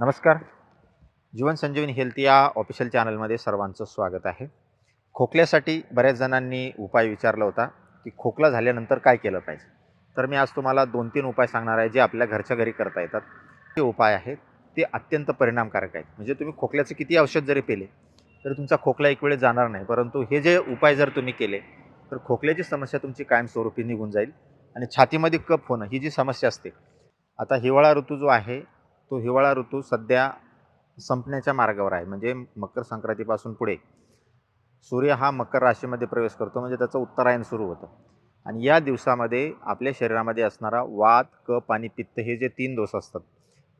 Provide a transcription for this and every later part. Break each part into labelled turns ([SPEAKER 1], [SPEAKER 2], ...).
[SPEAKER 1] नमस्कार. जीवन संजीवनी हेल्थ या ऑफिशियल चॅनलमध्ये सर्वांचं स्वागत आहे. खोकल्यासाठी बऱ्याच जणांनी उपाय विचारला होता की खोकला झाल्यानंतर काय केलं पाहिजे? तर मी आज तुम्हाला दोन तीन उपाय सांगणार आहे जे आपल्या घरच्या घरी करता येतात. ते उपाय आहेत ते अत्यंत परिणामकारक आहेत. म्हणजे तुम्ही खोकल्याचं किती औषध जरी पेले तरी तुमचा खोकला एक वेळ जाणार नाही. परंतु हे जे उपाय जर तुम्ही केले तर खोकल्याची समस्या तुमची कायमस्वरूपी निघून जाईल. आणि छातीमध्ये कप होणं ही जी समस्या असते आता हिवाळा ऋतू जो आहे तो हिवाळा ऋतू सध्या संपण्याच्या मार्गावर आहे. म्हणजे मकर संक्रांतीपासून पुढे सूर्य हा मकर राशीमध्ये प्रवेश करतो. म्हणजे त्याचं उत्तरायण सुरू होतं. आणि या दिवसामध्ये आपल्या शरीरामध्ये असणारा वात कप आणि पित्त हे जे तीन दोष असतात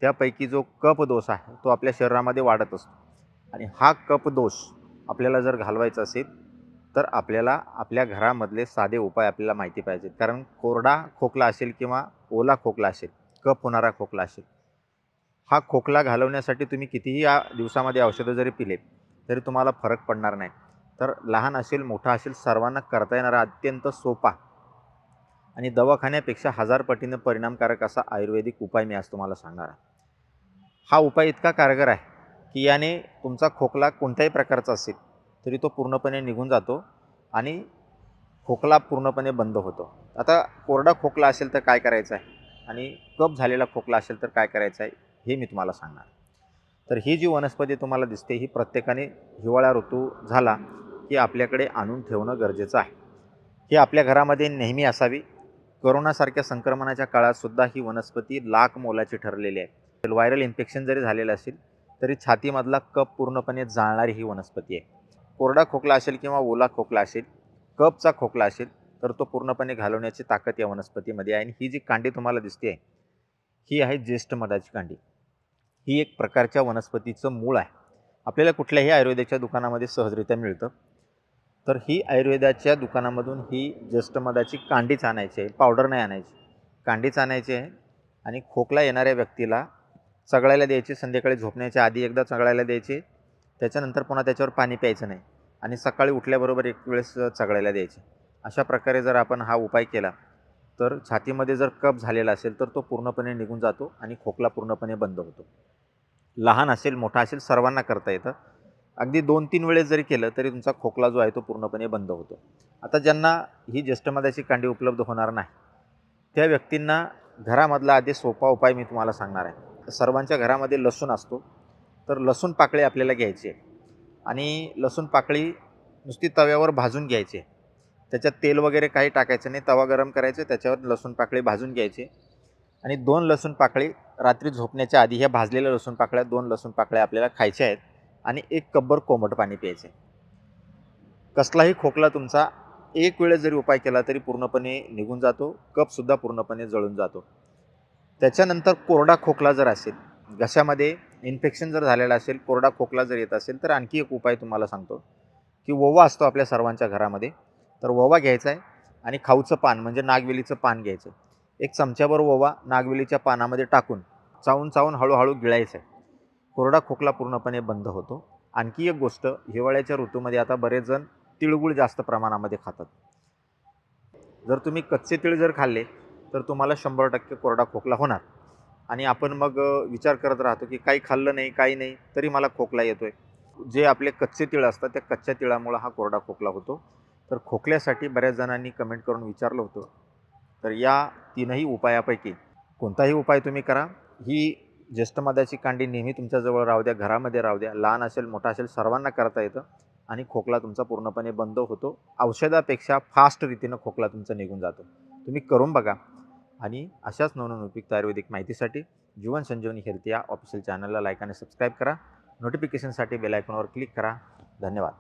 [SPEAKER 1] त्यापैकी जो कप दोष आहे तो आपल्या शरीरामध्ये वाढत असतो. आणि हा कप दोष आपल्याला जर घालवायचा असेल तर आपल्याला आपल्या घरामधले साधे उपाय आपल्याला माहिती पाहिजेत. कारण कोरडा खोकला असेल किंवा ओला खोकला असेल कप होणारा खोकला असेल हा खोकला घालवण्यासाठी तुम्ही कितीही या दिवसामध्ये औषधं जरी पिले तरी तुम्हाला फरक पडणार नाही. तर लहान असेल मोठा असेल सर्वांना करता येणारा अत्यंत सोपा आणि दवाखान्यापेक्षा हजार पटीनं परिणामकारक असा आयुर्वेदिक उपाय मी आज तुम्हाला सांगणार आहे. हा उपाय इतका कारगर आहे की याने तुमचा खोकला कोणत्याही प्रकारचा असेल तरी तो पूर्णपणे निघून जातो आणि खोकला पूर्णपणे बंद होतो. आता कोरडा खोकला असेल तर काय करायचं आहे? आणि कप झालेला खोकला असेल तर काय करायचं आहे? हे मी तुम्हाला सांगणार. तर ही जी वनस्पती तुम्हाला दिसते ही प्रत्येकाने हिवाळा ऋतू झाला की आपल्याकडे आणून ठेवणं गरजेचं आहे. ही आपल्या घरामध्ये नेहमी असावी. करोनासारख्या संक्रमणाच्या काळातसुद्धा ही वनस्पती लाख मोलाची ठरलेली आहे. व्हायरल इन्फेक्शन जरी झालेलं असेल तरी छातीमधला कप पूर्णपणे जाळणारी ही वनस्पती आहे. कोरडा खोकला असेल किंवा ओला खोकला असेल कपचा खोकला असेल तर तो पूर्णपणे घालवण्याची ताकद या वनस्पतीमध्ये आहे. आणि ही जी कांडी तुम्हाला दिसते आहे ही आहे ज्येष्ठ मधाची कांडी. ही एक प्रकारच्या वनस्पतीचं मूळ आहे. आपल्याला कुठल्याही आयुर्वेदाच्या दुकानामध्ये सहजरित्या मिळतं. तर ही आयुर्वेदाच्या दुकानामधून ही ज्येष्ठ मधाची कांडीच आणायची आहे. पावडर नाही आणायची. कांडीच आणायची आहे आणि खोकला येणाऱ्या व्यक्तीला चगळायला द्यायची संध्याकाळी झोपण्याच्या आधी एकदा चगळायला द्यायची. त्याच्यानंतर पुन्हा त्याच्यावर पाणी प्यायचं नाही आणि सकाळी उठल्याबरोबर एक वेळेस चगळायला द्यायची. अशा प्रकारे जर आपण हा उपाय केला तर छातीमध्ये जर कप झालेला असेल तर तो पूर्णपणे निघून जातो आणि खोकला पूर्णपणे बंद होतो. लहान असेल मोठा असेल सर्वांना करता येतं. अगदी दोन तीन वेळेस जरी केलं तरी तुमचा खोकला जो आहे तो पूर्णपणे बंद होतो. आता ज्यांना ही ज्येष्ठमधाची कांडी उपलब्ध होणार नाही त्या व्यक्तींना घरामधला आधी सोपा उपाय मी तुम्हाला सांगणार आहे. सर्वांच्या घरामध्ये लसूण असतो तर लसूण पाकळी आपल्याला घ्यायची आहे. आणि लसूण पाकळी नुसती तव्यावर भाजून घ्यायची आहे. त्याच्यात तेल वगैरे काही टाकायचं नाही तवा गरम करायचं त्याच्यावर लसूण पाकळी भाजून घ्यायची. आणि दोन लसूण पाकळी रात्री झोपण्याच्या आधी ह्या भाजलेल्या लसूण पाकळ्या दोन लसूण पाकळ्या आपल्याला खायच्या आहेत आणि एक कब्बर कोमट पाणी प्यायचे कसलाही खोकला तुमचा एक वेळेस जरी उपाय केला तरी पूर्णपणे निघून जातो कपसुद्धा पूर्णपणे जळून जातो. त्याच्यानंतर कोरडा खोकला जर असेल घशामध्ये इन्फेक्शन जर झालेलं असेल कोरडा खोकला जर येत असेल तर आणखी एक उपाय तुम्हाला सांगतो की ओवा असतो आपल्या सर्वांच्या घरामध्ये तर ओवा घ्यायचा आहे आणि खाऊचं पान म्हणजे नागवेलीचं पान घ्यायचं एक चमच्याभर ओवा नागवेलीच्या पानामध्ये टाकून चावून चावून हळूहळू गिळायचं आहे. कोरडा खोकला पूर्णपणे बंद होतो. आणखी एक गोष्ट हिवाळ्याच्या ऋतूमध्ये आता बरेच जण तिळगुळ जास्त प्रमाणामध्ये खातात. जर तुम्ही कच्चे तिळ जर खाल्ले तर तुम्हाला शंभर टक्के कोरडा खोकला होणार. आणि आपण मग विचार करत राहतो की काही खाल्लं नाही काही नाही तरी मला खोकला येतो आहे जे आपले कच्चे तिळ असतात त्या कच्च्या तिळामुळं हा कोरडा खोकला होतो. तर खोकल्यासाठी बऱ्याच जणांनी कमेंट करून विचारलं होतं. तर या तीनही उपायापैकी कोणताही उपाय तुम्ही करा. ही ज्येष्ठ कांडी नेहमी तुमच्याजवळ राहू द्या घरामध्ये राहू द्या. लहान असेल मोठा असेल सर्वांना करता येतं आणि खोकला तुमचा पूर्णपणे बंद होतो. औषधापेक्षा फास्ट रीतीनं खोकला तुमचा निघून जातो. तुम्ही करून बघा. आणि अशाच नवनवीन उपयुक्त आयुर्वेदिक माहितीसाठी जीवन संजीवनी हेल्थ या ऑफिशियल चॅनलला लाईक आणि सबस्क्राईब करा. नोटिफिकेशनसाठी बेलायकॉनवर क्लिक करा. धन्यवाद.